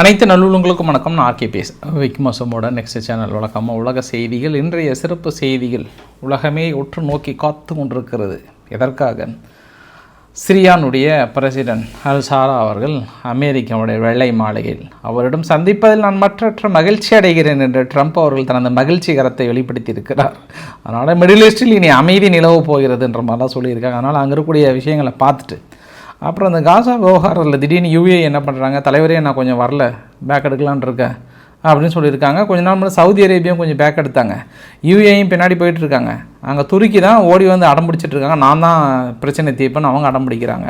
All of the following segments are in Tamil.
அனைத்து நல்லுள்ளங்களுக்கும் வணக்கம். நான் ஆர்கே பேஸ் விக்மசமோட நெக்ஸ்ட் சேனல் வழக்கமாக உலக செய்திகள் இன்றைய சிறப்பு செய்திகள் உலகமே உற்று நோக்கி காத்து கொண்டிருக்கிறது. எதற்காக? சிரியானுடைய பிரசிடென்ட் அல் சாரா அவர்கள் அமெரிக்காவுடைய வெள்ளை மாளிகையில் அவரிடம் சந்திப்பதில் நான் மற்றற்ற மகிழ்ச்சி அடைகிறேன் என்று ட்ரம்ப் அவர்கள் தனது மகிழ்ச்சிகரத்தை வெளிப்படுத்தியிருக்கிறார். அதனால் மிடில் ஈஸ்டில் இனி அமைதி நிலவு போகிறது என்ற மாதிரிலாம் சொல்லியிருக்காங்க. அதனால் அங்கே இருக்கக்கூடிய விஷயங்களை பார்த்துட்டு அப்புறம் அந்த காசா விவகாரத்தில் திடீர்னு யூஏ என்ன பண்ணுறாங்க தலைவரே நான் கொஞ்சம் வரல. பேக் எடுக்கலான்னு இருக்கேன். அப்படின்னு சொல்லியிருக்காங்க. கொஞ்ச நாள் முன்னாடி சவுதி அரேபியாவும் கொஞ்சம் பேக் எடுத்தாங்க. யூஏயும் பின்னாடி போயிட்டு இருக்காங்க. அங்கே துருக்கி தான் ஓடி வந்து அடம் பிடிச்சிட்ருக்காங்க நான் தான் பிரச்சனை தீர்ப்பேன்னு அவங்க அடம் பிடிக்கிறாங்க.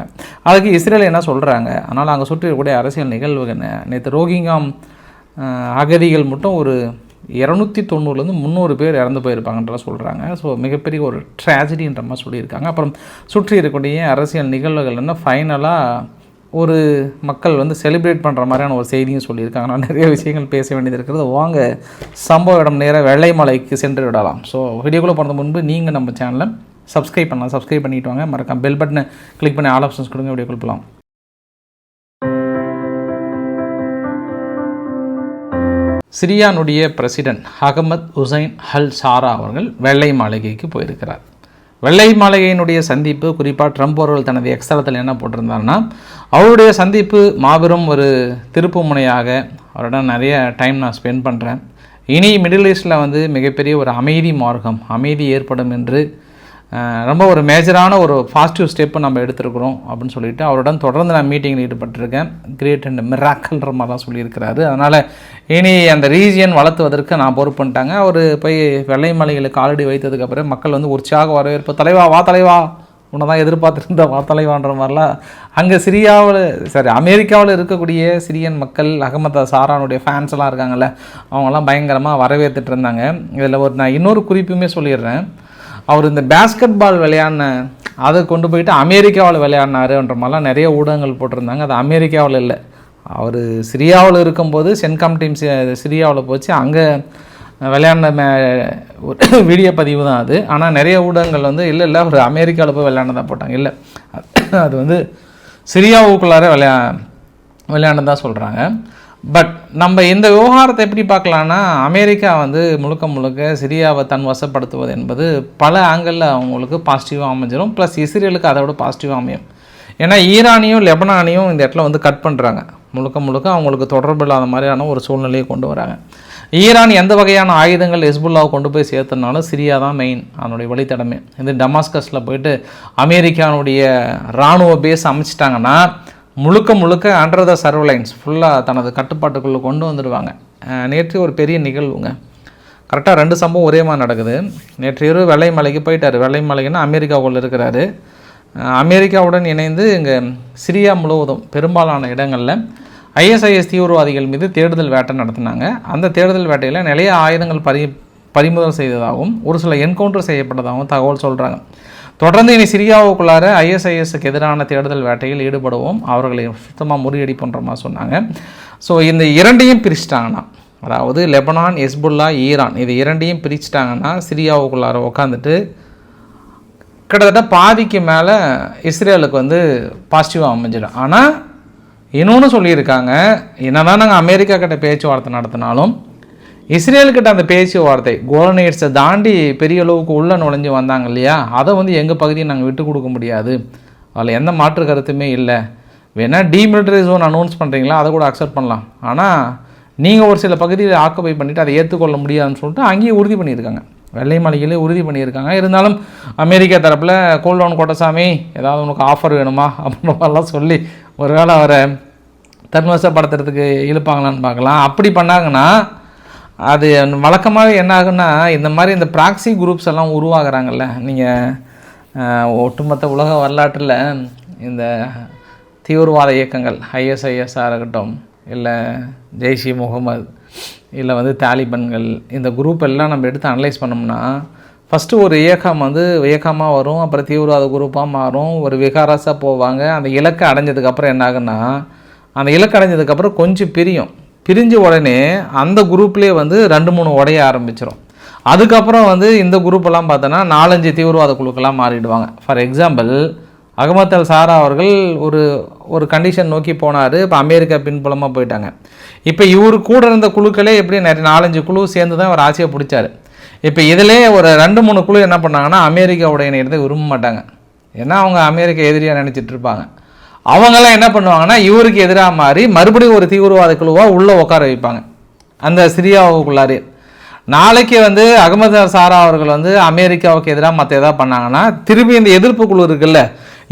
அதுக்கு இஸ்ரேல் என்ன சொல்கிறாங்க அதனால் அங்கே சுற்றி இருக்கக்கூடிய அரசியல் நிகழ்வுகள் நேற்று ரோகிங்காம் அகதிகள் மட்டும் ஒரு இரநூத்தி தொண்ணூறுலேருந்து முந்நூறு பேர் இறந்து போயிருப்பாங்கன்ற சொல்கிறாங்க ஸோ மிகப்பெரிய ஒரு ட்ராஜடின்ற மாதிரி சொல்லியிருக்காங்க. அப்புறம் சுற்றி இருக்கக்கூடிய அரசியல் நிகழ்வுகள் என்ன? ஃபைனலாக ஒரு மக்கள் வந்து செலிப்ரேட் பண்ணுற மாதிரியான ஒரு செய்தியும் சொல்லியிருக்காங்க. நான் நிறைய விஷயங்கள் பேச வேண்டியது இருக்கிறது வாங்க சம்பவ இடம் நேராக வெள்ளை மலைக்கு சென்று விடலாம். ஸோ வீடியோக்குள்ளே போனது முன்பு நீங்கள் நம்ம சேனலை சப்ஸ்கிரைப் பண்ணலாம். சப்ஸ்கிரைப் பண்ணிட்டு வாங்க. மறக்காம பெல் பட்டனை கிளிக் பண்ணி ஆல் ஆப்ஷன்ஸ் கொடுங்க. வீடியோக்குள்ள போகலாம் சிரியானுடைய president Ahmed Hussein al Sharaa அவர்கள் வெள்ளை மாளிகைக்கு போயிருக்கிறார். வெள்ளை மாளிகையினுடைய சந்திப்பு குறிப்பாக ட்ரம்ப் அவர்கள் தனது எக்ஸ்தலத்தில் என்ன போட்டிருந்தாருன்னா அவருடைய சந்திப்பு மாபெரும் ஒரு திருப்பு முனையாக அவருடன் நிறைய டைம் நான் ஸ்பெண்ட் பண்ணுறேன் இனி மிடில் ஈஸ்டில் வந்து மிகப்பெரிய ஒரு அமைதி மார்க்கம் அமைதி ஏற்படும் என்று ரொம்ப ஒரு மேஜரான ஒரு பாசிட்டிவ் ஸ்டெப்பை நம்ம எடுத்திருக்கிறோம் அப்படின்னு சொல்லிட்டு அவருடன் தொடர்ந்து நான் மீட்டிங்கில் ஈடுபட்டிருக்கேன். கிரேட் அண்ட் மிராக்கல்ன்ற மாதிரி தான் சொல்லியிருக்கிறாரு. அதனால் இனி அந்த ரீஜியன் வளர்த்துவதற்கு நான் பொறுப்புன்ட்டாங்க. அவர் போய் வெள்ளை மலைகளை காலடி வைத்ததுக்கப்புறம் மக்கள் வந்து உற்சாக வரவேற்பு. தலைவா வா தலைவா. உன்னை தான் எதிர்பார்த்துருந்த வா தலைவான்ற மாதிரிலாம் அங்கே சிரியாவில் சரி அமெரிக்காவில் இருக்கக்கூடிய சிரியன் மக்கள் அகமதா சாரானுடைய ஃபேன்ஸ் எல்லாம் இருக்காங்கல்ல அவங்கெல்லாம் பயங்கரமாக வரவேற்றுட்டு இருந்தாங்க. இதில் ஒரு நான் இன்னொரு குறிப்புமே சொல்லிடுறேன். அவர் இந்த பேஸ்கெட் பால் விளையாடின அதை கொண்டு போயிட்டு அமெரிக்காவில் விளையாடினாருன்ற மாதிரிலாம் நிறைய ஊடகங்கள் போட்டிருந்தாங்க. அது அமெரிக்காவில் இல்லை. அவர் சிரியாவில் இருக்கும்போது சென்காம் டீம் சிரியாவில் போச்சு. அங்கே விளையாடின மே ஒரு வீடியோ பதிவு தான் அது. ஆனால் நிறைய ஊடகங்கள் வந்து இல்லை இல்லை அவர் அமெரிக்காவில் போய் விளையாண்டதாக போட்டாங்க. இல்லை. அது வந்து சிரியாவுக்குள்ளார விளையா விளையாண்டதா சொல்கிறாங்க பட் நம்ம இந்த விவகாரத்தை எப்படி பார்க்கலான்னா அமெரிக்கா வந்து முழுக்க முழுக்க சிரியாவை தன் வசப்படுத்துவது என்பது பல ஆங்கிளில் அவங்களுக்கு பாசிட்டிவாக அமைஞ்சிடும் ப்ளஸ் இஸ்ரேலுக்கு அதை விட பாசிட்டிவாக அமையும். ஏன்னா ஈரானையும் லெபனானையும் இந்த இடத்துல வந்து கட் பண்ணுறாங்க முழுக்க முழுக்க அவங்களுக்கு தொடர்பு இல்லாத மாதிரியான ஒரு சூழ்நிலையை கொண்டு வராங்க. ஈரான் எந்த வகையான ஆயுதங்கள் ஹெஸ்புல்லாவை கொண்டு போய் சேர்த்தனாலும் சிரியா தான் மெயின் அதனுடைய வழித்தடமே. இது டமாஸ்கஸில் போயிட்டு அமெரிக்கானுடைய இராணுவ பேஸ் அமைச்சிட்டாங்கன்னா முழுக்க முழுக்க அண்டர் த சர்வலைன்ஸ் ஃபுல்லாக தனது கட்டுப்பாட்டுக்குள்ளே கொண்டு வந்துடுவாங்க. நேற்று ஒரு பெரிய நிகழ்வுங்க. கரெக்டாக ரெண்டு சம்பவம் ஒரே மாதிரி நடக்குது. நேற்று இரவு வெள்ளை மலைக்கு போயிட்டார். வெள்ளை மலைக்குன்னா அமெரிக்காவுக்குள்ள இருக்கிறாரு. அமெரிக்காவுடன் இணைந்து இங்கே சிரியா முழுவதும் பெரும்பாலான இடங்களில் ஐஎஸ்ஐஎஸ் தீவிரவாதிகள் மீது தேடுதல் வேட்டை நடத்தினாங்க. அந்த தேடுதல் வேட்டையில் நிறைய ஆயுதங்கள் பறி பறிமுதல் செய்ததாகவும் ஒரு சில என்கவுண்டர் செய்யப்பட்டதாகவும் தகவல் சொல்கிறாங்க தொடர்ந்து இனி சிரியாவுக்குள்ளார ஐஎஸ்ஐஎஸ்க்கு எதிரான தேடுதல் வேட்டையில் ஈடுபடுவோம். அவர்களை சுத்தமாக முறியடிப்போன்ற மாதிரி சொன்னாங்க. ஸோ இந்த இரண்டையும் பிரிச்சிட்டாங்கன்னா அதாவது லெபனான் எஸ்புல்லா ஈரான் இது இரண்டையும் பிரிச்சிட்டாங்கன்னா சிரியாவுக்குள்ளார உட்காந்துட்டு கிட்டத்தட்ட பாதிக்கு மேலே இஸ்ரேலுக்கு வந்து பாசிட்டிவாக அமைஞ்சிடும். ஆனால் இன்னொன்று சொல்லியிருக்காங்க. என்னதான் நாங்கள் அமெரிக்கா கிட்ட பேச்சுவார்த்தை நடத்தினாலும் இஸ்ரேல்கிட்ட அந்த பேச்சுவார்த்தை கோலனேட்ஸை தாண்டி பெரிய அளவுக்கு உள்ளே நுழைஞ்சு வந்தாங்க இல்லையா? அதை வந்து எங்கள் பகுதியை நாங்கள் விட்டு கொடுக்க முடியாது. அதில் எந்த மாற்று கருத்துமே இல்லை. வேணால் டீமிலிட்டரி ஜோன் அனௌன்ஸ் பண்ணுறீங்களா அதை கூட அக்செப்ட் பண்ணலாம். ஆனால் நீங்கள் ஒரு சில பகுதியில் ஆக்குபை பண்ணிவிட்டு அதை ஏற்றுக்கொள்ள முடியாதுன்னு சொல்லிட்டு அங்கேயே உறுதி பண்ணியிருக்காங்க. வெள்ளை மாளிகையிலே உறுதி பண்ணியிருக்காங்க. இருந்தாலும் அமெரிக்கா தரப்பில் கோல்டவுன் கோட்டசாமி. ஏதாவது உனக்கு ஆஃபர் வேணுமா? அப்படின்ற மாதிரிலாம் சொல்லி ஒருவேளை அவரை தன்வசப்படுத்துறதுக்கு இழுப்பாங்களான்னு பார்க்கலாம். அப்படி பண்ணாங்கன்னா அது வழக்கமாகவே என்ன ஆகுன்னா இந்த மாதிரி இந்த ப்ராக்சி குரூப்ஸ் எல்லாம் உருவாகிறாங்கல்ல நீங்கள் ஒட்டுமொத்த உலக வரலாற்றில் இந்த தீவிரவாத இயக்கங்கள் ஐஎஸ்ஐஎஸ்ஆ இருக்கட்டும் இல்லை ஜெய்ஷி முகமது இல்லை வந்து தாலிபன்கள் இந்த குரூப் எல்லாம் நம்ம எடுத்து அனலைஸ் பண்ணோம்னா ஃபஸ்ட்டு ஒரு இயக்கம் வந்து இயக்கமாக வரும் அப்புறம் தீவிரவாத குரூப்பாக மாறும் ஒரு விகாரஸாக போவாங்க அந்த இலக்கை அடைஞ்சதுக்கப்புறம் என்ன ஆகுன்னா அந்த இலக்கு அடைஞ்சதுக்கப்புறம் கொஞ்சம் பிரியும். பிரிஞ்ச உடனே அந்த குரூப்லேயே வந்து ரெண்டு மூணு உடைய ஆரம்பிச்சிடும் அதுக்கப்புறம் வந்து இந்த குரூப்பெல்லாம் பார்த்தோன்னா நாலஞ்சு தீவிரவாத குழுக்கெல்லாம் மாறிடுவாங்க. For example Ahmed al Sharaa அவர்கள் ஒரு ஒரு கண்டிஷன் நோக்கி போனார் இப்போ அமெரிக்கா பின்புலமாக போயிட்டாங்க. இப்போ இவர் கூட இருந்த குழுக்களே எப்படி நிறைய நாலஞ்சு குழு சேர்ந்து தான் அவர் ஆசையை பிடிச்சாரு. இப்போ இதிலே ஒரு ரெண்டு மூணு குழு என்ன பண்ணாங்கன்னா அமெரிக்காவுடைய நேரத்தை விரும்ப மாட்டாங்க ஏன்னா அவங்க அமெரிக்கா எதிரியாக நினச்சிட்டு இருப்பாங்க. அவங்கெல்லாம் என்ன பண்ணுவாங்கன்னா இவருக்கு எதிராக மாறி மறுபடியும் ஒரு தீவிரவாத குழுவாக உள்ளே உட்கார வைப்பாங்க. அந்த சிரியாவுக்குள்ளாரே. நாளைக்கு வந்து அகமது சாரா அவர்கள் வந்து அமெரிக்காவுக்கு எதிராக மற்ற எதாவது பண்ணாங்கன்னா திரும்பி இந்த எதிர்ப்பு குழு இருக்குல்ல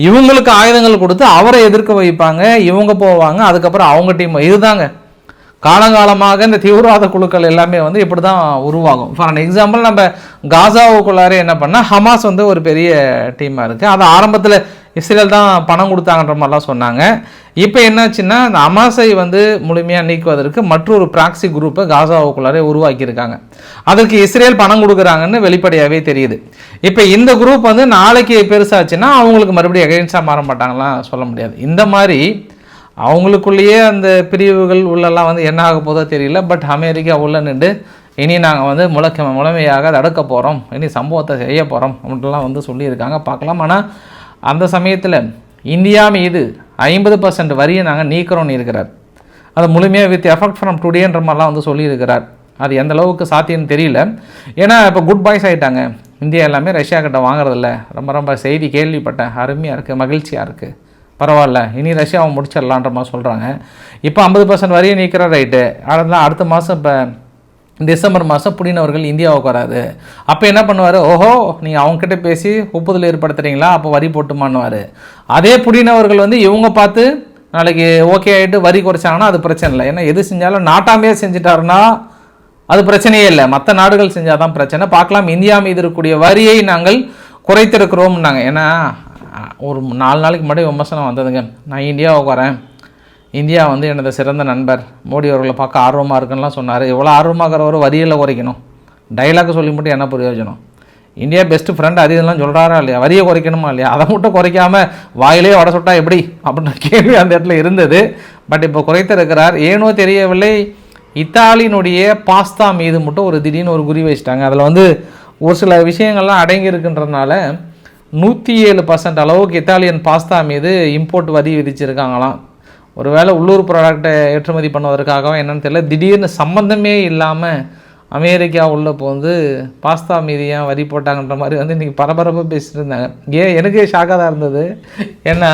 இவங்களுக்கு ஆயுதங்கள் கொடுத்து அவரை எதிர்க்க வைப்பாங்க இவங்க போவாங்க அதுக்கப்புறம் அவங்க டீம் இதுதாங்க. காலங்காலமாக இந்த தீவிரவாத குழுக்கள் எல்லாமே வந்து இப்படி தான் உருவாகும். ஃபார் அன் எக்ஸாம்பிள் நம்ம காசாவுக்குள்ளாரே என்ன பண்ணால் ஹமாஸ் வந்து ஒரு பெரிய டீமாக இருக்குது அது ஆரம்பத்தில் இஸ்ரேல் தான் பணம் கொடுத்தாங்கன்ற மாதிரிலாம் சொன்னாங்க. இப்போ என்னாச்சுன்னா அந்த அமாசை வந்து முழுமையாக நீக்குவதற்கு மற்றொரு பிராக்சி குரூப்பை காசாவுக்குள்ளாரே உருவாக்கியிருக்காங்க. அதற்கு இஸ்ரேல் பணம் கொடுக்குறாங்கன்னு வெளிப்படையாகவே தெரியுது. இப்போ இந்த குரூப் வந்து நாளைக்கு பெருசாச்சுன்னா அவங்களுக்கு மறுபடியும் எகென்ஸ்டாக மாற மாட்டாங்களாம் சொல்ல முடியாது. இந்த மாதிரி அவங்களுக்குள்ளேயே அந்த பிரிவுகள் உள்ளெல்லாம் வந்து என்ன ஆக போதோ தெரியல. பட் அமெரிக்கா உள்ள நின்று இனி நாங்கள் வந்து முழக்க முழுமையாக தடுக்க போகிறோம் இனி சம்பவத்தை செய்ய போகிறோம் அப்படின்லாம் வந்து சொல்லியிருக்காங்க. பார்க்கலாம். ஆனால் அந்த சமயத்தில் இந்தியா மீது ஐம்பது பர்சன்ட் வரியை நாங்கள் நீக்கிறோம்னு இருக்கிறார். அது முழுமையாக வித் எஃபெக்ட் ஃப்ரம் டுடேன்ற மாதிரிலாம் வந்து சொல்லியிருக்கிறார். அது எந்த அளவுக்கு சாத்தியம்னு தெரியல. ஏன்னா இப்போ குட் பாய்ஸ் ஆகிட்டாங்க இந்தியா எல்லாமே ரஷ்யா கிட்ட வாங்குறதில்ல. ரொம்ப ரொம்ப செய்தி கேள்விப்பட்டேன். அருமையாக இருக்குது மகிழ்ச்சியாக இருக்குது பரவாயில்ல. இனி ரஷ்யாவை முடிச்சிடலான்ற மாதிரி சொல்கிறாங்க இப்போ ஐம்பது பர்சன்ட் வரியை நீக்கிற ரைட்டு. அதெல்லாம் அடுத்த மாதம் இப்போ டிசம்பர் மாதம் புடின் அவர்கள் இந்தியாவுக்கு வராது. அப்போ என்ன பண்ணுவார்? ஓஹோ நீங்கள் அவங்ககிட்ட பேசி ஒப்புதல் ஏற்படுத்துகிறீங்களா அப்போ வரி போட்டுமான்னுவார். அதே புடின் அவர்கள் வந்து இவங்க பார்த்து நாளைக்கு ஓகே ஆகிட்டு வரி குறைச்சாங்கன்னா அது பிரச்சனை இல்லை. ஏன்னா எது செஞ்சாலும் நாட்டாமையே செஞ்சுட்டாருன்னா அது பிரச்சனையே இல்லை. மற்ற நாடுகள் செஞ்சால் தான் பிரச்சனை. பார்க்கலாம். இந்தியா மீது இருக்கக்கூடிய வரியை நாங்கள் குறைத்திருக்கிறோம்னாங்க. ஏன்னா ஒரு நாலு நாளைக்கு முன்னாடி விமர்சனம் வந்ததுங்க. நான் இந்தியாவுக்கு வரேன். இந்தியா வந்து எனது சிறந்த நண்பர். மோடி அவர்களை பார்க்க ஆர்வமாக இருக்குன்னுலாம் சொன்னார். எவ்வளோ ஆர்வமாகிறவர் வரியில் குறைக்கணும். டைலாக் சொல்லி மட்டும் என்ன பிரயோஜனம்? இந்தியா பெஸ்ட் ஃப்ரெண்ட் அது இதெல்லாம் சொல்கிறாரா இல்லையா? வரியை குறைக்கணுமா இல்லையா? அதை மட்டும் குறைக்காம வாயிலே வட சுட்டா எப்படி? அப்படின்ற கேள்வி அந்த இடத்துல இருந்தது. பட் இப்போ குறைத்திருக்கிறார். ஏனோ தெரியவில்லை. இத்தாலியினுடைய பாஸ்தா மீது மட்டும் ஒரு திடீர்னு ஒரு குறி வச்சிட்டாங்க. அதில் வந்து ஒரு சில விஷயங்கள்லாம் அடங்கி இருக்குன்றதுனால நூற்றி ஏழு பர்சன்ட் அளவுக்கு இத்தாலியன் பாஸ்தா மீது இம்போர்ட் வரி விதிச்சிருக்காங்களாம். ஒருவேளை உள்ளூர் ப்ராடக்டை ஏற்றுமதி பண்ணுவதற்காகவும் என்னென்னு தெரியல. திடீர்னு சம்மந்தமே இல்லாமல் அமெரிக்கா உள்ளே வந்து பாஸ்தா மீது ஏன் வரி போட்டாங்கன்ற மாதிரி வந்து இன்றைக்கி பரபரப்பாக பேசிட்டு இருந்தாங்க. ஏன்? எனக்கே ஷாக்காக தான் இருந்தது. ஏன்னா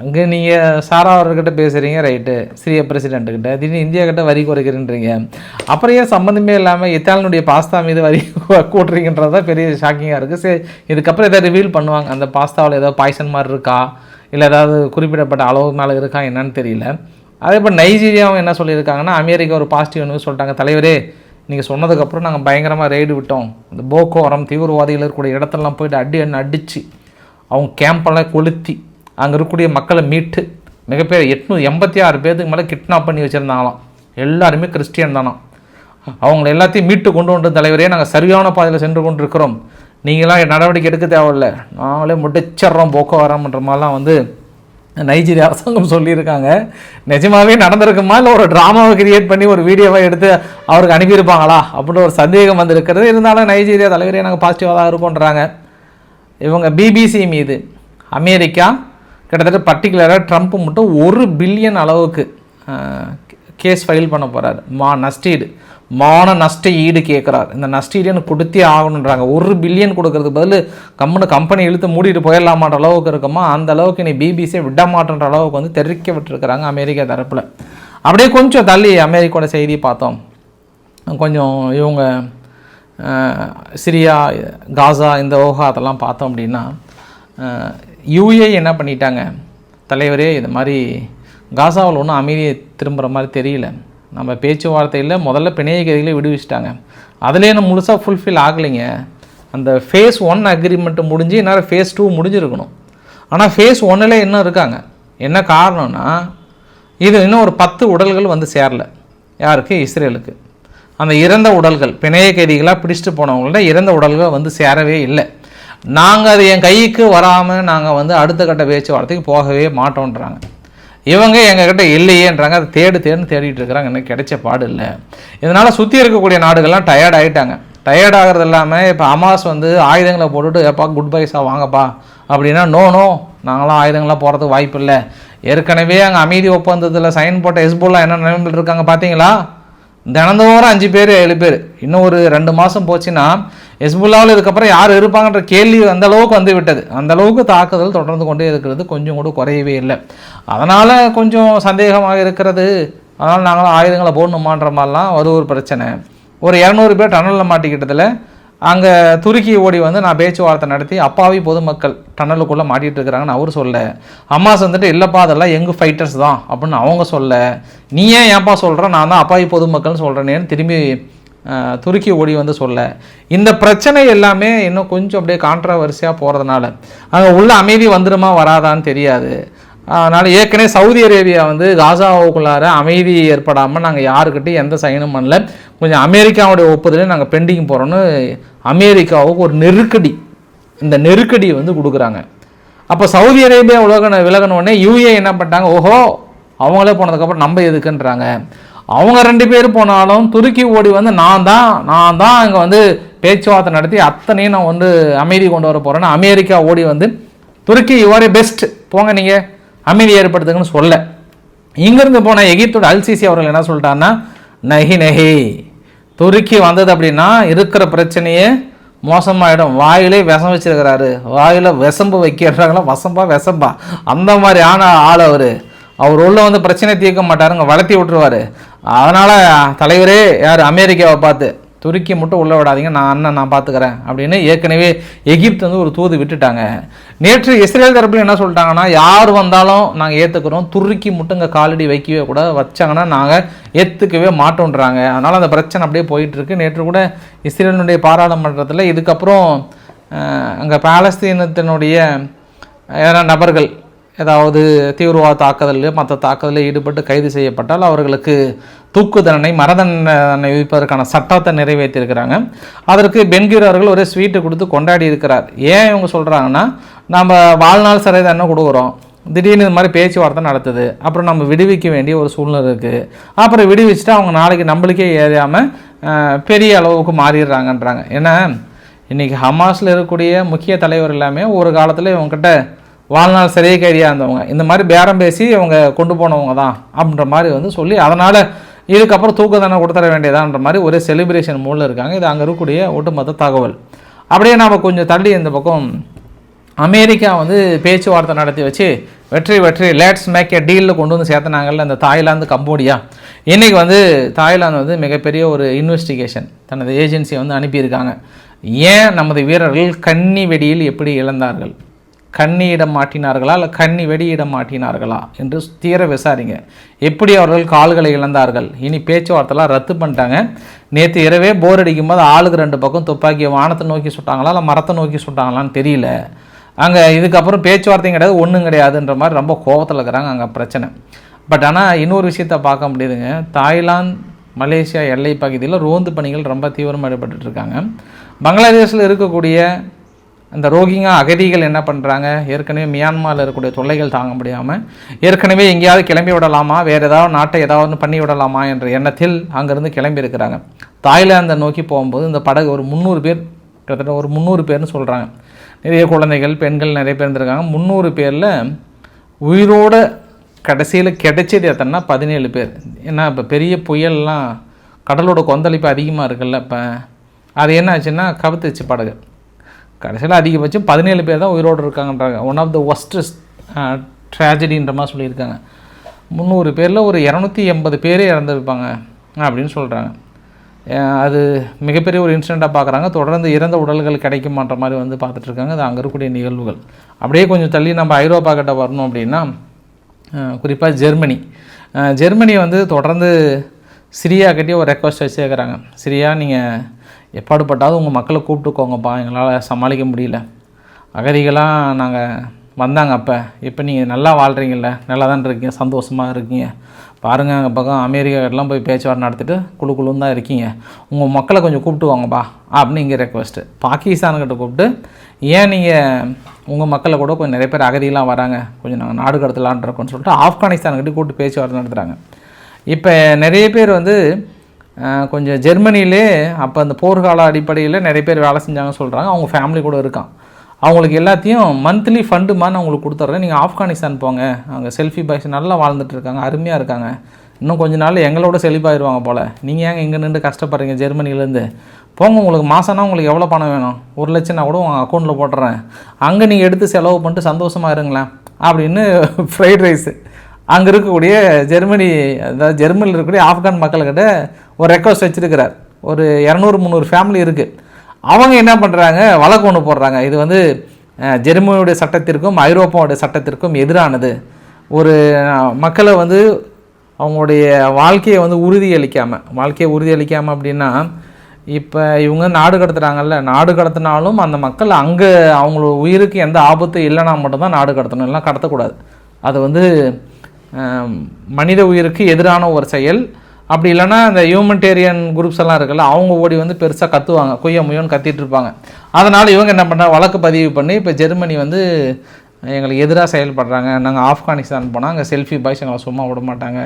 அங்கே நீங்கள் சாரா அவர்கிட்ட பேசுகிறீங்க ரைட்டு. சிறிய பிரசிடென்ட்டுக்கிட்ட திடீர்னு இந்தியாக்கிட்ட வரி குறைக்கிறேன்றீங்க. அப்புறம் ஏன் சம்மந்தமே இல்லாமல் இத்தாலினுடைய பாஸ்தா மீது வரி கூட்டுறீங்கன்றது தான் பெரிய ஷாக்கிங்காக இருக்குது சரி இதுக்கப்புறம் எதாவது ரிவீல் பண்ணுவாங்க. அந்த பாஸ்தாவில் ஏதோ பாய்சன் மாதிரி இருக்கா? இல்லை ஏதாவது குறிப்பிடப்பட்ட அளவு மேலே இருக்கா என்னன்னு தெரியல. அதே இப்போ நைஜீரியாவும் என்ன சொல்லியிருக்காங்கன்னா அமெரிக்கா ஒரு பாசிட்டிவ் நியூஸ் சொல்லிட்டாங்க. தலைவரே நீங்கள் சொன்னதுக்கப்புறம் நாங்கள் பயங்கரமாக ரெய்டு விட்டோம். இந்த போக்கோரம் தீவிரவாதிகள் இருக்கக்கூடிய இடத்தெல்லாம் போயிட்டு அடி அண்ணு அடித்து அவங்க கேம்பெல்லாம் கொளுத்தி அங்கே இருக்கக்கூடிய மக்களை மீட்டு மிகப்பெரிய எட்நூறு எண்பத்தி ஆறு பேருக்கு மேலே கிட்னாப் பண்ணி வச்சுருந்தாங்களாம். எல்லாருமே கிறிஸ்டியன் தானாம். அவங்கள எல்லாத்தையும் மீட்டு கொண்டு வந்து தலைவரே நாங்கள் சரியான பாதையில் சென்று கொண்டு இருக்கிறோம் நீங்களாம் நடவடிக்கை எடுக்க தேவையில்ல. நாங்களே முடிச்சிட்றோம் போக்கோ வராமன்ற மாதிரிலாம் வந்து நைஜீரியா அரசாங்கம் சொல்லியிருக்காங்க. நிஜமாவே நடந்திருக்குமா? இல்லை ஒரு ட்ராமாவை கிரியேட் பண்ணி ஒரு வீடியோவை எடுத்து அவருக்கு அனுப்பியிருப்பாங்களா? அப்படின்னு ஒரு சந்தேகம் வந்திருக்கிறது. இருந்தாலும் நைஜீரியா தலைவரே நாங்கள் பாசிட்டிவாக தான் இருக்கோன்றாங்க இவங்க பிபிசி மீது அமெரிக்கா கிட்டத்தட்ட பர்டிகுலராக ட்ரம்ப் மட்டும் ஒரு பில்லியன் அளவுக்கு கேஸ் ஃபைல் பண்ண போகிறாரு மா நஷ்டீடு மான நஷ்ட ஈடு கேட்குறாரு. இந்த நஷ்டீடுன்னு கொடுத்தே ஆகணுன்றாங்க ஒரு பில்லியன் கொடுக்கறதுக்கு பதில் கம்முன்னு கம்பெனி இழுத்து மூடிட்டு போயிடலாமான்ற அளவுக்கு இருக்குமா? அந்த அளவுக்கு நீ பிபிசியை விட மாட்டேன்ற அளவுக்கு வந்து தெரிவிக்க விட்டுருக்குறாங்க அமெரிக்கா தரப்பில். அப்படியே கொஞ்சம் தள்ளி அமெரிக்காவோட செய்தி பார்த்தோம். கொஞ்சம் இவங்க சிரியா காசா இந்த ஓகாத்தெல்லாம் பார்த்தோம் அப்படின்னா யூஏ என்ன பண்ணிட்டாங்க? தலைவரே இது மாதிரி காசாவில் ஒன்றும் அமைதியை திரும்புகிற மாதிரி தெரியல. நம்ம பேச்சுவார்த்தையில் முதல்ல பிணைய கைதிகளை விடுவிச்சிட்டாங்க. அதிலே நம்ம முழுசாக ஃபுல்ஃபில் ஆகலைங்க. அந்த ஃபேஸ் ஒன் அக்ரிமெண்ட் முடிஞ்சு என்னால் ஃபேஸ் டூ முடிஞ்சிருக்கணும். ஆனால் ஃபேஸ் ஒன்னில் இன்னும் இருக்காங்க? என்ன காரணம்னா இது இன்னும் ஒரு பத்து உடல்கள் வந்து சேரல. யாருக்கு? இஸ்ரேலுக்கு. அந்த இறந்த உடல்கள் பிணைய கைதிகளாக பிடிச்சிட்டு போனவங்கள்ட்ட இறந்த உடல்கள் வந்து சேரவே இல்லை. நாங்கள் அது என் கைக்கு வராமல் நாங்கள் வந்து அடுத்த கட்ட பேச்சுவார்த்தைக்கு போகவே மாட்டோன்றாங்க. இவங்க எங்ககிட்ட இல்லையேன்றாங்க. அதை தேடு தேடுன்னு தேடிட்டு இருக்கிறாங்க. எனக்கு கிடைச்ச பாடு இல்லை. இதனால் சுற்றி இருக்கக்கூடிய நாடுகள்லாம் டயர்ட் ஆகிட்டாங்க டயர்ட் ஆகிறது இல்லாமல் இப்போ அமாஸ் வந்து ஆயுதங்களை போட்டுட்டு ஏப்பா குட் பைஸாக வாங்கப்பா. அப்படின்னா நோ நோ நாங்களாம் ஆயுதங்களாக போகிறதுக்கு வாய்ப்பு இல்லை. ஏற்கனவே அங்கே அமைதி ஒப்பந்தத்தில் சைன் போட்ட ஹெஸ்போல்லா என்ன நிலைமையில் இருக்காங்க பார்த்தீங்களா தினந்தோறும் அஞ்சு பேர் ஏழு பேர். இன்னும் ஒரு ரெண்டு மாதம் போச்சுன்னா ஹெஸ்புல்லாவில் இதுக்கப்புறம் யார் இருப்பாங்கன்ற கேள்வி அந்த அளவுக்கு வந்து விட்டது. அந்த அளவுக்கு தாக்குதல் தொடர்ந்து கொண்டே இருக்கிறது. கொஞ்சம் கூட குறையவே இல்லை. அதனால் கொஞ்சம் சந்தேகமாக இருக்கிறது. அதனால் நாங்களும் ஆயுதங்களை போடணுமான்ற மாதிரிலாம் ஒரு ஒரு பிரச்சனை. ஒரு இரநூறு பேர் டனலில் மாட்டிக்கிட்டதில் அங்கே துருக்கி ஓடி வந்து நான் பேச்சுவார்த்தை நடத்தி அப்பாவி பொதுமக்கள் டனலுக்குள்ளே மாட்டிகிட்டு இருக்கிறாங்கன்னு அவர் சொல்ல அம்மாஸ் வந்துட்டு இல்லைப்பா அதெல்லாம் எங்கள் ஃபைட்டர்ஸ் தான். அப்படின்னு அவங்க சொல்ல நீ ஏன் ஏன்ப்பா சொல்கிற நான் தான் அப்பாவி பொதுமக்கள்னு சொல்கிறேனேன்னு திரும்பி துருக்கி ஓடி வந்து சொல்ல. இந்த பிரச்சனை எல்லாமே இன்னும் கொஞ்சம் அப்படியே கான்ட்ராவர்சியாக போகிறதுனால அங்கே உள்ள அமைதி வந்துடுமா வராதான்னு தெரியாது. அதனால் ஏற்கனவே சவுதி அரேபியா வந்து காசாவுக்குள்ளார அமைதி ஏற்படாமல் நாங்கள் யாருக்கிட்டையும் எந்த சைனும் பண்ணல. கொஞ்சம் அமெரிக்காவுடைய ஒப்புதலே நாங்கள் பெண்டிங் போகிறோன்னு அமெரிக்காவுக்கு ஒரு நெருக்கடி. இந்த நெருக்கடி வந்து கொடுக்குறாங்க. அப்போ சவுதி அரேபியா உலக விலகின யூஏ என்ன பண்ணிட்டாங்க? ஓஹோ அவங்களே போனதுக்கப்புறம் நம்ம எதுக்குன்றாங்க. அவங்க ரெண்டு பேர் போனாலும் துருக்கி ஓடி வந்து நான் தான் நான் தான் இங்கே வந்து பேச்சுவார்த்தை நடத்தி அத்தனையும் நான் வந்து அமைதி கொண்டு வர போகிறேன்னு அமெரிக்கா ஓடி வந்து துருக்கி யுவரே பெஸ்ட் போங்க நீங்கள் அமைதி ஏற்படுத்துங்கன்னு சொல்ல. இங்கேருந்து போன எகிப்தோட அல்சிசி அவர்கள் என்ன சொல்லிட்டாருன்னா நஹி நகி துருக்கி வந்தது அப்படின்னா இருக்கிற பிரச்சனையே மோசமாயிடும். வாயிலே விஷம் வச்சிருக்கிறாரு. வாயில விசம்பு வைக்கிறாங்களா? வசம்பா விசம்பா அந்த மாதிரி ஆன ஆள் அவர். அவர் உள்ள வந்து பிரச்சனை தீர்க்க மாட்டாருங்க வளர்த்தி விட்டுருவாரு. அதனால் தலைவரே யார் அமெரிக்காவை பார்த்து துருக்கி மட்டும் உள்ளே விடாதீங்க நான் அண்ணன் நான் பார்த்துக்கிறேன் அப்படின்னு ஏற்கனவே எகிப்து வந்து ஒரு தூது விட்டுட்டாங்க. நேற்று இஸ்ரேல் தரப்புல என்ன சொல்லிட்டாங்கன்னா யார் வந்தாலும் நாங்கள் ஏற்றுக்கிறோம் துருக்கி மட்டும் இங்கே காலடி வைக்கவே கூட வச்சாங்கன்னா நாங்கள் ஏற்றுக்கவே மாட்டோன்றாங்க. அதனால் அந்த பிரச்சனை அப்படியே போயிட்டுருக்கு. நேற்று கூட இஸ்ரேலினுடைய பாராளுமன்றத்தில் இதுக்கப்புறம் அங்கே பாலஸ்தீனத்தினுடைய நபர்கள் ஏதாவது தீவிரவாத தாக்குதலில் மற்ற தாக்குதலில் ஈடுபட்டு கைது செய்யப்பட்டால் அவர்களுக்கு தூக்கு தண்டனை மரண தண்டனை விதிப்பதற்கான சட்டத்தை நிறைவேற்றியிருக்கிறாங்க. அதற்கு பென்கீர் அவர்கள் ஒரு ஸ்வீட்டு கொடுத்து கொண்டாடி இருக்கிறார். ஏன் இவங்க சொல்கிறாங்கன்னா நம்ம வாழ்நாள் சிறை தண்டனை கொடுக்குறோம். திடீர்னு இது மாதிரி பேச்சுவார்த்தை நடத்துது. அப்புறம் நம்ம விடுவிக்க வேண்டிய ஒரு சூழ்நிலை இருக்குது அப்புறம் விடுவிச்சுட்டு அவங்க நாளைக்கு நம்மளுக்கே ஏறியாமல் பெரிய அளவுக்கு மாறிடுறாங்கன்றாங்க. ஏன்னா இன்றைக்கி ஹமாஸில் இருக்கக்கூடிய முக்கிய தலைவர் எல்லாமே ஒரு காலத்தில் இவங்ககிட்ட வாழ்நாள் சிறை கைதியாக இருந்தவங்க. இந்த மாதிரி பேரம் பேசி அவங்க கொண்டு போனவங்க தான் அப்படின்ற மாதிரி வந்து சொல்லி அதனால் இதுக்கப்புறம் தூக்க தண்டனை கொடுத்துட வேண்டியதான்ற மாதிரி ஒரே செலிப்ரேஷன் மூலம் இருக்காங்க. இது அங்கே இருக்கக்கூடிய ஒட்டுமொத்த தகவல். அப்படியே நாம் கொஞ்சம் தள்ளி இந்த பக்கம் அமெரிக்கா வந்து பேச்சுவார்த்தை நடத்தி வச்சு வெற்றி வெற்றி லேட்ஸ் மேக் ஏ டீலில் கொண்டு வந்து சேர்த்துனாங்கல்ல இந்த தாய்லாந்து கம்போடியா. இன்றைக்கி வந்து தாய்லாந்து வந்து மிகப்பெரிய ஒரு இன்வெஸ்டிகேஷன் தனது ஏஜென்சியை வந்து அனுப்பியிருக்காங்க. ஏன் நமது வீரர்கள் கன்னி வெடியில் எப்படி இழந்தார்கள்? கண்ணியிடம் மாட்டினார்களா இல்லை கண்ணி வெடியிடம் மாட்டினார்களா என்று தீர விசாரிங்க. எப்படி அவர்கள் கால்களை இழந்தார்கள்? இனி பேச்சுவார்த்தைலாம் ரத்து பண்ணிட்டாங்க. நேற்று இரவே போர் அடிக்கும்போது ஆளுக்கு ரெண்டு பக்கம் துப்பாக்கியை வானத்தை நோக்கி சுட்டாங்களா இல்லை மரத்தை நோக்கி சுட்டாங்களான்னு தெரியல. அங்கே இதுக்கப்புறம் பேச்சுவார்த்தையும் கிடையாது ஒன்றும் கிடையாதுன்ற மாதிரி ரொம்ப கோவத்தில் இருக்கிறாங்க அங்கே பிரச்சனை. பட் ஆனால் இன்னொரு விஷயத்த பார்க்க முடியுதுங்க. தாய்லாந்து மலேசியா எல்லை பகுதியில் ரோந்து பணிகள் ரொம்ப தீவிரமாக ஈடுபட்டுட்டு இருக்காங்க. பங்களாதேஷில் இருக்கக்கூடிய அந்த ரோஹிங்கா அகதிகள் என்ன பண்ணுறாங்க ஏற்கனவே மியான்மாரில் இருக்கக்கூடிய தொல்லைகள் தாங்க முடியாமல் ஏற்கனவே எங்கேயாவது கிளம்பி விடலாமா? வேறு ஏதாவது நாட்டை ஏதாவது பண்ணி விடலாமா என்ற எண்ணத்தில் அங்கேருந்து கிளம்பி இருக்கிறாங்க. தாய்லாந்தை நோக்கி போகும்போது இந்த படகு ஒரு முந்நூறு பேர் கிட்டத்தட்ட ஒரு முந்நூறு பேர்னு சொல்கிறாங்க நிறைய குழந்தைகள் பெண்கள் நிறைய பேர் இருந்திருக்காங்க. முந்நூறு பேரில் உயிரோட கடைசியில் கிடைச்சது எத்தனைனா பதினேழு பேர். ஏன்னா இப்போ பெரிய புயல்லாம் கடலோட கொந்தளிப்பு அதிகமாக இருக்குல்ல இப்போ. அது என்ன ஆச்சுன்னா கவுத்துச்சு படகு. கடைசியில் அதிகபட்சம் பதினேழு பேர் தான் உயிரோடு இருக்காங்கன்றாங்க. ஒன் ஆஃப் த ஒஸ்டஸ்ட் ட்ராஜடின்ற மாதிரி சொல்லியிருக்காங்க. முந்நூறு பேரில் ஒரு இரநூத்தி எண்பது பேரே இறந்துருப்பாங்க அப்படின்னு சொல்கிறாங்க அது மிகப்பெரிய ஒரு இன்சிடெண்ட்டாக பார்க்குறாங்க. தொடர்ந்து இறந்த உடல்கள் கிடைக்குமான்ற மாதிரி வந்து பார்த்துட்ருக்காங்க அது அங்கே இருக்கக்கூடிய நிகழ்வுகள். அப்படியே கொஞ்சம் தள்ளி நம்ம ஐரோப்பா கிட்ட வரணும் அப்படின்னா குறிப்பாக ஜெர்மனி. ஜெர்மனி வந்து தொடர்ந்து சிரியா கிட்டே ஒரு ரெக்வஸ்ட் வச்சுருக்கிறாங்க. சிரியா நீங்கள் எப்பாடுபட்டாவது உங்கள் மக்களை கூப்பிட்டுக்கோங்கப்பா எங்களால் சமாளிக்க முடியல. அகதிகளாக நாங்கள் வந்தாங்க அப்போ. இப்போ நீங்கள் நல்லா வாழ்கிறீங்கள நல்லா தான் இருக்கீங்க சந்தோஷமாக இருக்கீங்க. பாருங்கள் அங்கே பக்கம் அமெரிக்காக்கெல்லாம் போய் பேச்சுவார்த்தை நடத்திட்டு குழு குழுன்னு தான் இருக்கீங்க. உங்கள் மக்களை கொஞ்சம் கூப்பிட்டு வாங்கப்பா அப்படின்னு இங்கே ரெக்வஸ்ட்டு பாகிஸ்தான்கிட்ட கூப்பிட்டு ஏன் நீங்கள் உங்கள் மக்களை கூட கொஞ்சம் நிறைய பேர் அகதியெலாம் வராங்க கொஞ்சம் நாங்கள் நாடு கடத்தலான் இருக்கோம்னு சொல்லிட்டு ஆப்கானிஸ்தான்கிட்ட கூப்பிட்டு பேச்சுவார்த்தை நடத்துகிறாங்க இப்போ நிறைய பேர் வந்து கொஞ்சம் ஜெர்மனிலே அப்போ அந்த போர்க்கால அடிப்படையில் நிறைய பேர் வேலை செஞ்சாங்கன்னு சொல்கிறாங்க அவங்க ஃபேமிலி கூட இருக்கான். அவங்களுக்கு எல்லாத்தையும் மந்த்லி ஃபண்டு மாதிரி நான் உங்களுக்கு கொடுத்துட்றேன் நீங்கள் ஆப்கானிஸ்தான் போங்க. அங்கே செல்ஃபி பாய்ஸ் நல்லா வாழ்ந்துட்டு இருக்காங்க. அருமையாக இருக்காங்க. இன்னும் கொஞ்ச நாள் எங்களோட செழிப்பாயிருவாங்க போல். நீங்கள் ஏங்க இங்கே நின்று கஷ்டப்படுறீங்க ஜெர்மனிலேருந்து போங்க உங்களுக்கு மாதம்னா உங்களுக்கு எவ்வளோ பணம் வேணும்? ஒரு லட்சம்னா கூட உங்கள் அக்கௌண்ட்டில் போட்டுறேன். அங்கே நீங்கள் எடுத்து செலவு பண்ணிட்டு சந்தோஷமாக இருங்களேன். அப்படின்னு ஃப்ரைட் ரைஸு அங்கே இருக்கக்கூடிய ஜெர்மனி அதாவது ஜெர்மனியில் இருக்கக்கூடிய ஆப்கான் மக்கள்கிட்ட ஒரு ரெக்வஸ்ட் வச்சுருக்கிறார். ஒரு இரநூறு முந்நூறு ஃபேமிலி இருக்குது அவங்க என்ன பண்ணுறாங்க வழக்கு ஒன்று போடுறாங்க. இது வந்து ஜெர்மனியுடைய சட்டத்திற்கும் ஐரோப்பாவுடைய சட்டத்திற்கும் எதிரானது. ஒரு மக்களை வந்து அவங்களுடைய வாழ்க்கையை வந்து உறுதியளிக்காமல் வாழ்க்கையை உறுதி அளிக்காமல் அப்படின்னா இப்போ இவங்க நாடு கடத்துறாங்கல்ல நாடு கடத்தினாலும் அந்த மக்கள் அங்கே அவங்களோட உயிருக்கு எந்த ஆபத்தும் இல்லைன்னா மட்டும்தான் நாடு கடத்தணும். எல்லாம் கடத்தக்கூடாது. அது வந்து மனித உயிருக்கு எதிரான ஒரு செயல். அப்படி இல்லைன்னா இந்த ஹியூமனிடேரியன் குரூப்ஸ் எல்லாம் இருக்குல்ல அவங்க ஓடி வந்து பெருசாக கத்துவாங்க குய்ய முயன்னு கத்திட்டு இருப்பாங்க. அதனால் இவங்க என்ன பண்ணுறாங்க வழக்கு பதிவு பண்ணி இப்போ ஜெர்மனி வந்து எங்களுக்கு எதிராக செயல்படுறாங்க. நாங்கள் ஆப்கானிஸ்தான் போனால் அங்கே செல்ஃபி பாய்ஸ் எங்களை சும்மா விட மாட்டாங்க.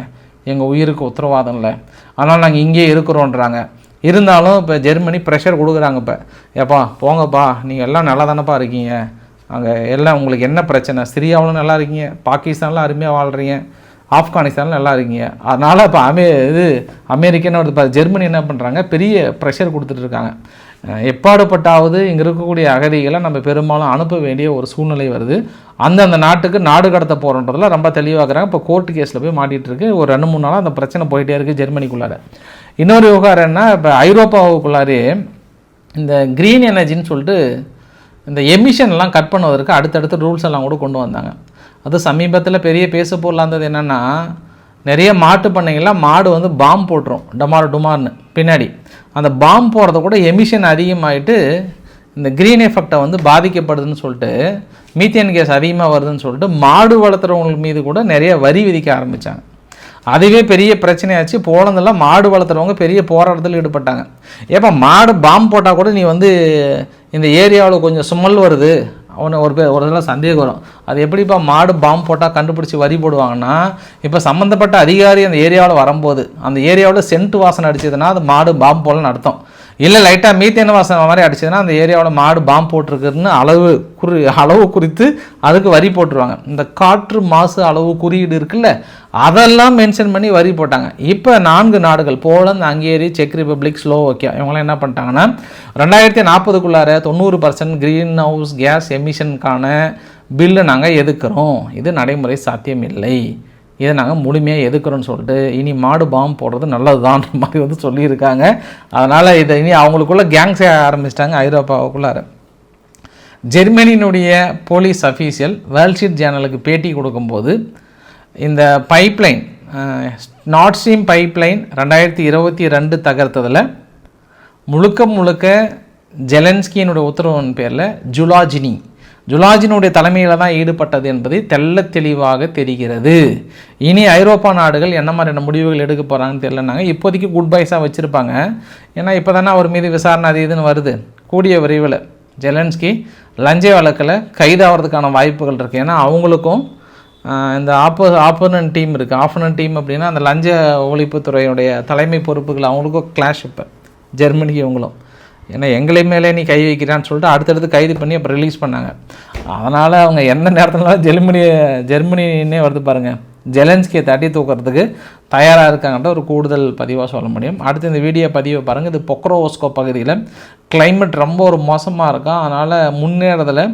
எங்கள் உயிருக்கு உத்தரவாதம் இல்லை. அதனால் நாங்கள் இங்கேயே இருக்கிறோன்றாங்க. இருந்தாலும் இப்போ ஜெர்மனி ப்ரெஷர் கொடுக்குறாங்க இப்போ. ஏப்பா போங்கப்பா நீங்கள் எல்லாம் நல்லா தானேப்பா இருக்கீங்க. அங்கே எல்லாம் உங்களுக்கு என்ன பிரச்சனை? சிரியாவிலும் நல்லா இருக்கீங்க பாகிஸ்தானில் அருமையாக வாழ்கிறீங்க ஆப்கானிஸ்தானில் நல்லா இருக்கீங்க. அதனால் இப்போ அமே இது அமெரிக்கன்னு இப்போ ஜெர்மனி என்ன பண்ணுறாங்க பெரிய ப்ரெஷர் கொடுத்துட்ருக்காங்க எப்பாடுபட்டாவது இங்கே இருக்கக்கூடிய அகதிகளை நம்ம பெரும்பாலும் அனுப்ப வேண்டிய ஒரு சூழ்நிலை வருது. அந்தந்த நாட்டுக்கு நாடு கடத்த போகிறன்றதுல ரொம்ப தெளிவாக்குறாங்க இப்போ கோர்ட்டு கேஸில் போய் மாட்டிகிட்டு இருக்கு. ஒரு ரெண்டு மூணு நாளாக அந்த பிரச்சனை போயிட்டே இருக்குது ஜெர்மனிக்குள்ளார. இன்னொரு விவகாரம் என்ன? இப்போ ஐரோப்பாவுக்குள்ளாரே இந்த க்ரீன் எனர்ஜின்னு சொல்லிட்டு இந்த எமிஷன்லாம் கட் பண்ணுவதற்கு அடுத்தடுத்த ரூல்ஸ் எல்லாம் கூட கொண்டு வந்தாங்க. அது சமீபத்தில் பெரிய பேசு பொருளாக இருந்தது என்னென்னா நிறைய மாட்டு பண்ணைகள்லாம் மாடு வந்து பாம் போட்டுரும். டமார் டுமார்னு பின்னாடி. அந்த பாம் போடுறத கூட எமிஷன் அதிகமாகிட்டு இந்த க்ரீன் எஃபெக்டை வந்து பாதிக்கப்படுதுன்னு சொல்லிட்டு மீத்தேன் கேஸ் அதிகமாக வருதுன்னு சொல்லிட்டு மாடு வளர்த்துறவங்களுக்கு மீது கூட நிறைய வரி விதிக்க ஆரம்பித்தாங்க அதுவே பெரிய பிரச்சனையாச்சு. போலந்தில் மாடு வளர்த்துறவங்க பெரிய போராட்டத்தில் ஈடுபட்டாங்க. ஏப்பா மாடு பாம்பு போட்டால் கூட நீ வந்து இந்த ஏரியாவில் கொஞ்சம் சுமல் வருது. அவனை ஒரு பேர் ஒரு இதெல்லாம் சந்தேகம் வரும். அது எப்படிப்பா மாடு பாம்பு போட்டால் கண்டுபிடிச்சி வரி போடுவாங்கன்னா இப்போ சம்மந்தப்பட்ட அதிகாரி அந்த ஏரியாவில் வரும்போது அந்த ஏரியாவில் சென்ட் வாசனை அடிச்சதுன்னா அது மாடு பாம்பு போலன்னு அர்த்தம். இல்லை லைட்டாக மீத்தேன வாசனை மாதிரி அடிச்சதுன்னா அந்த ஏரியாவில் மாடு பாம்பு போட்டிருக்குன்னு அளவு குறி அளவு குறித்து அதுக்கு வரி போட்டுருவாங்க. இந்த காற்று மாசு அளவு குறியீடு இருக்குல்ல அதெல்லாம் மென்ஷன் பண்ணி வரி போட்டாங்க. இப்போ நான்கு நாடுகள் போலந்து ஹங்கேரி செக் ரிப்பப்ளிக் ஸ்லோவோக்கியா இவங்களாம் என்ன பண்ணிட்டாங்கன்னா ரெண்டாயிரத்தி நாற்பதுக்குள்ளார தொண்ணூறு பர்சன்ட் க்ரீன் ஹவுஸ் கேஸ் எமிஷனுக்கான பில்லு நாங்கள் எதுக்குறோம்? இது நடைமுறை சாத்தியமில்லை. இதை நாங்கள் முழுமையாக எதுக்குறோன்னு சொல்லிட்டு இனி மாடு பாம்பு போடுறது நல்லதுதான் மாதிரி வந்து சொல்லியிருக்காங்க. அதனால் இதை இனி அவங்களுக்குள்ள கேங்ஸே ஆரம்பிச்சிட்டாங்க ஐரோப்பாவுக்குள்ளார. ஜெர்மனியினுடைய போலீஸ் அஃபீஷியல் வேர்ல்ட்ஷீட் சேனலுக்கு பேட்டி கொடுக்கும்போது இந்த பைப்லைன் நார்ட் ஸ்ட்ரீம் பைப்லைன் ரெண்டாயிரத்தி இருபத்தி ரெண்டு தகர்த்ததில் முழுக்க முழுக்க ஜெலன்ஸ்கியினுடைய உத்தரவின் பேரில் ஜுலாஜினி ஜுலாஜினுடைய தலைமையில் தான் ஈடுபட்டது என்பதை தெள்ள தெளிவாக தெரிகிறது. இனி ஐரோப்பா நாடுகள் என்ன மாதிரியான முடிவுகள் எடுக்க போகிறாங்கன்னு தெரியலனாங்க இப்போதைக்கு குட் பைஸாக வச்சுருப்பாங்க. ஏன்னா இப்போ தானே அவர் மீது விசாரணை அது இதுன்னு வருது. கூடிய விரைவில் ஜெலன்ஸ்கி லஞ்ச வழக்கில் கைதாகிறதுக்கான வாய்ப்புகள் இருக்குது ஏன்னா அவங்களுக்கும் இந்த ஆப்போ ஆப்போனன்ட் டீம் இருக்குது ஆப்போனன்ட் டீம் அப்படின்னா அந்த லஞ்ச ஒழிப்புத்துறையுடைய தலைமை பொறுப்புகள் அவங்களுக்கும் கிளாஷ் இப்போ. ஜெர்மனிக்கு இவங்களும். ஏன்னா எங்களை மேலே நீ கை வைக்கிறான்னு சொல்லிட்டு அடுத்தடுத்து கைது பண்ணி அப்புறம் ரிலீஸ் பண்ணாங்க. அதனால் அவங்க எந்த நேரத்துலலாம் ஜெர்மனி ஜெர்மனின்னே வருது பாருங்கள் ஜெலன்ஸ்கியை தட்டி தூக்கிறதுக்கு தயாராக இருக்காங்கன்ற ஒரு கூடுதல் பதிவாக சொல்ல முடியும். அடுத்து இந்த வீடியோ பதிவை பாருங்கள் இது பொக்ரோவோஸ்கோ பகுதியில் கிளைமேட் ரொம்ப ஒரு மோசமாக இருக்கும். அதனால் முன்னேறதில்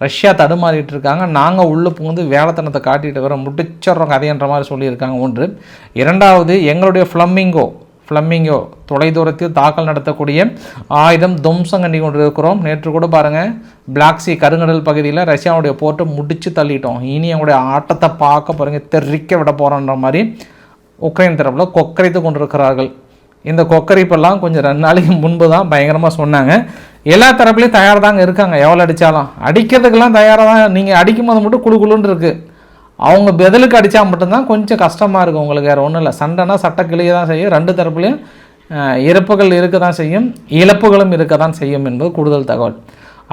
ரஷ்யா தடுமாறிட்டு இருக்காங்க. நாங்கள் உள்ளே புகுந்து வேலைத்தனத்தை காட்டிட்டு வரோம் முடிச்சிடுறோம் கதைன்ற மாதிரி சொல்லியிருக்காங்க ஒன்று. இரண்டாவது எங்களுடைய ஃப்ளம்மிங்கோ ஃப்ளம்மிங்கோ தொலைதூரத்தில் தாக்கல் நடத்தக்கூடிய ஆயுதம் தும்சம் கண்டி கொண்டு இருக்கிறோம் நேற்று கூட பாருங்கள் பிளாக் சி கருங்கடல் பகுதியில் ரஷ்யாவுடைய போர்ட்டை முடித்து தள்ளிட்டோம். இனி அவங்களுடைய ஆட்டத்தை பார்க்க பாருங்கள் தெறிக்க விட போகிறோன்ற மாதிரி உக்ரைன் தரப்பில் கொக்கரைத்து கொண்டிருக்கிறார்கள். இந்த கொக்கரிப்பெல்லாம் கொஞ்சம் ரெண்டு நாளைக்கு முன்பு தான் பயங்கரமாக சொன்னாங்க. எல்லா தரப்புலையும் தயார் தாங்க இருக்காங்க. எவ்வளோ அடித்தாலும் அடிக்கிறதுக்கெல்லாம் தயாராக தான். நீங்கள் அடிக்கும் போது மட்டும் குழு குழுன்னு இருக்குது அவங்க பதிலுக்கு அடித்தா மட்டும்தான் கொஞ்சம் கஷ்டமாக இருக்கும் உங்களுக்கு வேறு ஒன்றும் இல்லை. சண்டைனா சட்ட கிளிய தான் செய்யும். ரெண்டு தரப்புலையும் இறப்புகள் இருக்க தான் செய்யும். இழப்புகளும் இருக்க தான் செய்யும் என்பது கூடுதல் தகவல்.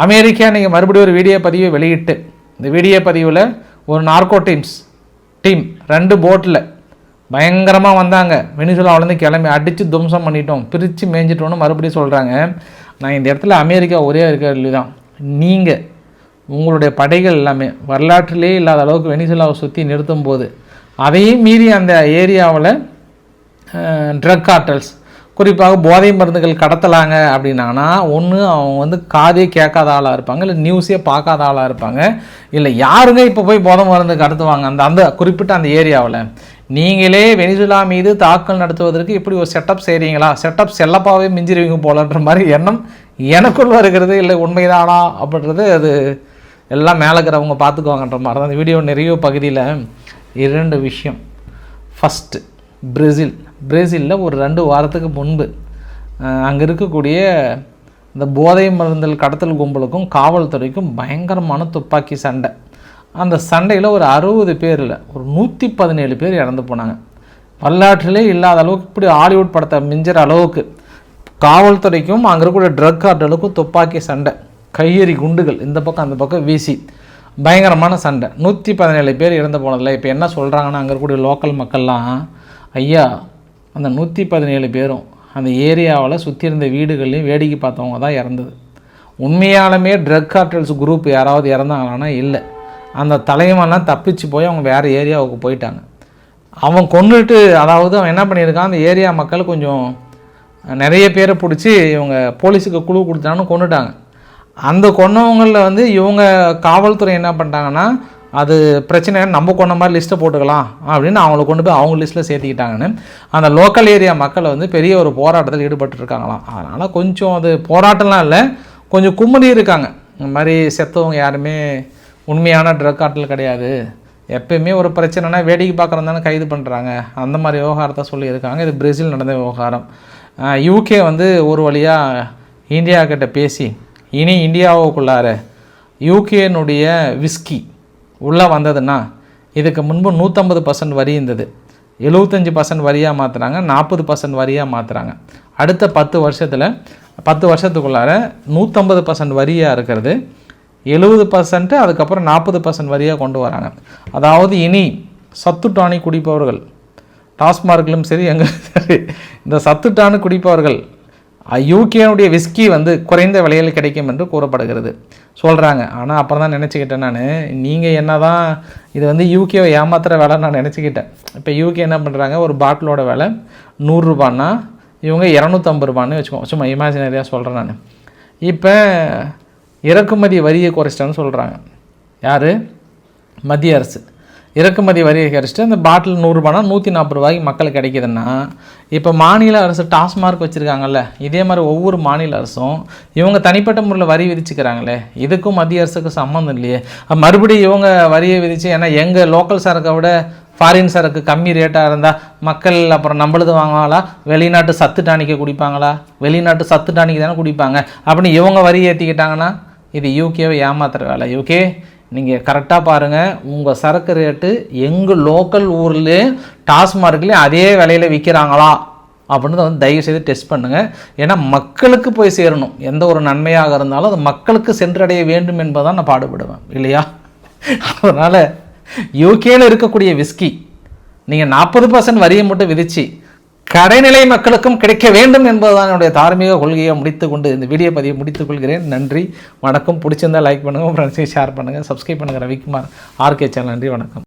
அமெரிக்கா நீங்கள் மறுபடியும் ஒரு வீடியோ பதிவை வெளியிட்டு இந்த வீடியோ பதிவில் ஒரு நார்கோ டீம்ஸ் டீம் ரெண்டு போட்டில் பயங்கரமாக வந்தாங்க. வெனிசுலாவிலேருந்து கிளம்பி அடித்து துவம்சம் பண்ணிட்டோம். பிரித்து மேய்ஞ்சிட்டோன்னு மறுபடியும் சொல்கிறாங்க நான் இந்த இடத்துல அமெரிக்கா ஒரே இருக்க தான் நீங்கள் உங்களுடைய படைகள் எல்லாமே வரலாற்றிலே இல்லாத அளவுக்கு வெனிசுலாவை சுற்றி நிறுத்தும் போது அதையும் மீறி அந்த ஏரியாவில் ட்ரக் ஆர்டல்ஸ் குறிப்பாக போதை மருந்துகள் கடத்தலாங்க அப்படின்னாங்கன்னா ஒன்று அவங்க வந்து காதே கேட்காத ஆளாக இருப்பாங்க இல்லை நியூஸே பார்க்காத ஆளாக இருப்பாங்க. இல்லை யாருங்க இப்போ போய் போதை மருந்து கடத்துவாங்க? அந்த அந்த குறிப்பிட்ட அந்த ஏரியாவில். நீங்களே வெனிசுலா மீது தாக்கல் நடத்துவதற்கு இப்படி ஒரு செட்டப் செய்கிறீங்களா செட்டப் செல்லப்பாவே மிஞ்சிருவீங்க போலன்ற மாதிரி எண்ணம் எனக்குள்ள இருக்கிறது இல்லை உண்மைதானா அப்படின்றது அது எல்லாம் மேலே இருக்கிறவங்க பார்த்துக்குவாங்கன்ற மாதிரி தான். அந்த வீடியோ நிறைய பகுதியில் இரண்டு விஷயம். ஃபஸ்ட்டு பிரேசில் பிரேசிலில் ஒரு ரெண்டு வாரத்துக்கு முன்பு அங்கே இருக்கக்கூடிய இந்த போதை மருந்தல் கடத்தல் கும்பலுக்கும் காவல்துறைக்கும் பயங்கரமான துப்பாக்கி சண்டை. அந்த சண்டையில் ஒரு அறுபது பேரில் ஒரு நூற்றி பதினேழு பேர் இறந்து போனாங்க. வரலாற்றிலே இல்லாத அளவுக்கு இப்படி ஹாலிவுட் படத்தை மிஞ்சிற அளவுக்கு காவல்துறைக்கும் அங்கே இருக்கக்கூடிய ட்ரக் கார்டலுக்கும் துப்பாக்கி சண்டை. கையெறி குண்டுகள் இந்த பக்கம் அந்த பக்கம் வீசி பயங்கரமான சண்டை. நூற்றி பதினேழு பேர் இறந்து போனதில்ல இப்போ என்ன சொல்கிறாங்கன்னா அங்கே இருக்கக்கூடிய லோக்கல் மக்கள்லாம் ஐயா அந்த நூற்றி பதினேழு பேரும் அந்த ஏரியாவில் சுற்றி இருந்த வீடுகள்லையும் வேடிக்கை பார்த்தவங்க தான் இறந்தது. உண்மையாலுமே ட்ரக் கார்டல்ஸ் குரூப் யாராவது இறந்தாங்களான்னா இல்லை. அந்த தலைவன்லாம் தப்பிச்சு போய் அவங்க வேறு ஏரியாவுக்கு போயிட்டாங்க. அவன் கொண்டுட்டு அதாவது அவன் என்ன பண்ணியிருக்கான் அந்த ஏரியா மக்கள் கொஞ்சம் நிறைய பேரை பிடிச்சி இவங்க போலீஸுக்கு குழு கொடுத்தான்னு கொண்டுட்டாங்க அந்த கொன்னவங்களில் வந்து இவங்க காவல்துறை என்ன பண்ணிட்டாங்கன்னா அது பிரச்சனை நம்ம கொண்ட மாதிரி லிஸ்ட்டை போட்டுக்கலாம் அப்படின்னு அவங்கள கொண்டு போய் அவங்க லிஸ்ட்டில் சேர்த்திக்கிட்டாங்கன்னு. அந்த லோக்கல் ஏரியா மக்கள் வந்து பெரிய ஒரு போராட்டத்தில் ஈடுபட்டுருக்காங்களாம். அதனால் கொஞ்சம் அது போராட்டம்லாம் இல்லை கொஞ்சம் கும்மதி இருக்காங்க. இந்த மாதிரி செத்தவங்க யாருமே உண்மையான ட்ரக் ஆட்டில் கிடையாது. எப்பயுமே ஒரு பிரச்சனைனா வேடிக்கை பார்க்குறது தானே கைது பண்ணுறாங்க அந்த மாதிரி விவகாரத்தை சொல்லியிருக்காங்க. இது பிரேசில் நடந்த விவகாரம். யூகே வந்து ஒரு வழியாக இந்தியா கிட்ட பேசி இனி இந்தியாவுக்குள்ளார யூகேனுடைய விஸ்கி உள்ளே வந்ததுன்னா இதுக்கு முன்பு நூற்றம்பது பர்சன்ட் வரி இருந்தது. எழுபத்தஞ்சி பர்சன்ட் வரியாக மாற்றுறாங்க நாற்பது பர்சன்ட் வரியாக மாற்றுறாங்க அடுத்த பத்து வருஷத்தில் பத்து வருஷத்துக்குள்ளார நூற்றம்பது பர்சன்ட் வரியாக இருக்கிறது. எழுபது பர்சன்ட்டு அதுக்கப்புறம் நாற்பது பர்சன்ட் வரியாக கொண்டு வராங்க. அதாவது இனி சத்து டானி குடிப்பவர்கள் டாஸ்மார்க்கிலும் சரி எங்கே சரி இந்த சத்து டானு குடிப்பவர்கள் யூகேனுடைய விஸ்கி வந்து குறைந்த விலையில் கிடைக்கும் என்று கூறப்படுகிறது. சொல்கிறாங்க ஆனால் அப்புறம் தான் நினச்சிக்கிட்டேன் நான். நீங்கள் என்ன தான் இது வந்து யூகேவை ஏமாத்துகிற வேலை நான் நினச்சிக்கிட்டேன். இப்போ யூகே என்ன பண்ணுறாங்க ஒரு பாட்டிலோட விலை நூறுரூபான்னா இவங்க இரநூத்தம்பது ரூபான்னு வச்சுக்கோங்க சும்மா இமேஜினரியாக சொல்கிறேன் நான். இப்போ இறக்குமதி வரியை குறைச்சிட்டேன்னு சொல்கிறாங்க யார்? மத்திய அரசு. இறக்குமதி வரி குறைச்சிட்டு அந்த பாட்டில் நூறுரூபானா நூற்றி நாற்பது ரூபாய்க்கு மக்களுக்கு கிடைக்குதுன்னா இப்போ மாநில அரசு டாஸ்மார்க் வச்சுருக்காங்கல்ல இதே மாதிரி ஒவ்வொரு மாநில அரசும் இவங்க தனிப்பட்ட முறையில் வரி விதிச்சுக்கிறாங்களே இதுக்கும் மத்திய அரசுக்கு சம்மந்தம் இல்லையே. மறுபடியும் இவங்க வரியை விதித்து ஏன்னா எங்கள் லோக்கல் சரக்கை விட ஃபாரின் சரக்கு கம்மி ரேட்டாக இருந்தால் மக்கள் அப்புறம் நம்மளது வாங்குவாங்களா? வெளிநாட்டு சத்து டானிக்கை குடிப்பாங்களா? வெளிநாட்டு சத்து டானிக்கு தானே குடிப்பாங்க. அப்படின்னு இவங்க வரி ஏற்றிக்கிட்டாங்கன்னா இது யூகேவை ஏமாத்துற வேலை. யூகே நீங்கள் கரெக்டாக பாருங்கள் உங்கள் சரக்கு ரேட்டு எங்கள் லோக்கல் ஊர்லேயே டாஸ்மார்க்லேயும் அதே விலையில் விற்கிறாங்களா அப்படின்னு வந்து தயவு செய்து டெஸ்ட் பண்ணுங்கள் ஏன்னா மக்களுக்கு போய் சேரணும். எந்த ஒரு நன்மையாக இருந்தாலும் அது மக்களுக்கு சென்றடைய வேண்டும் என்பதான் நான் பாடுபடுவேன். இல்லையா? அதனால் யூகேயில் இருக்கக்கூடிய விஸ்கி நீங்கள் நாற்பது பர்சன்ட் வரியை மட்டும் விதித்து கடைநிலை மக்களுக்கும் கிடைக்க வேண்டும் என்பதுதான் என்னுடைய தார்மீக கொள்கையை முடித்துக்கொண்டு இந்த வீடியோ பதிவை முடித்துக் கொள்கிறேன். நன்றி. வணக்கம். பிடிச்சிருந்தால் லைக் பண்ணுங்கள் ஃப்ரெண்ட்ஸையும் ஷேர் பண்ணுங்கள் சப்ஸ்கிரைப் பண்ணுங்கள் ரவிக்குமார் ஆர்கே சேனல் நன்றி. வணக்கம்.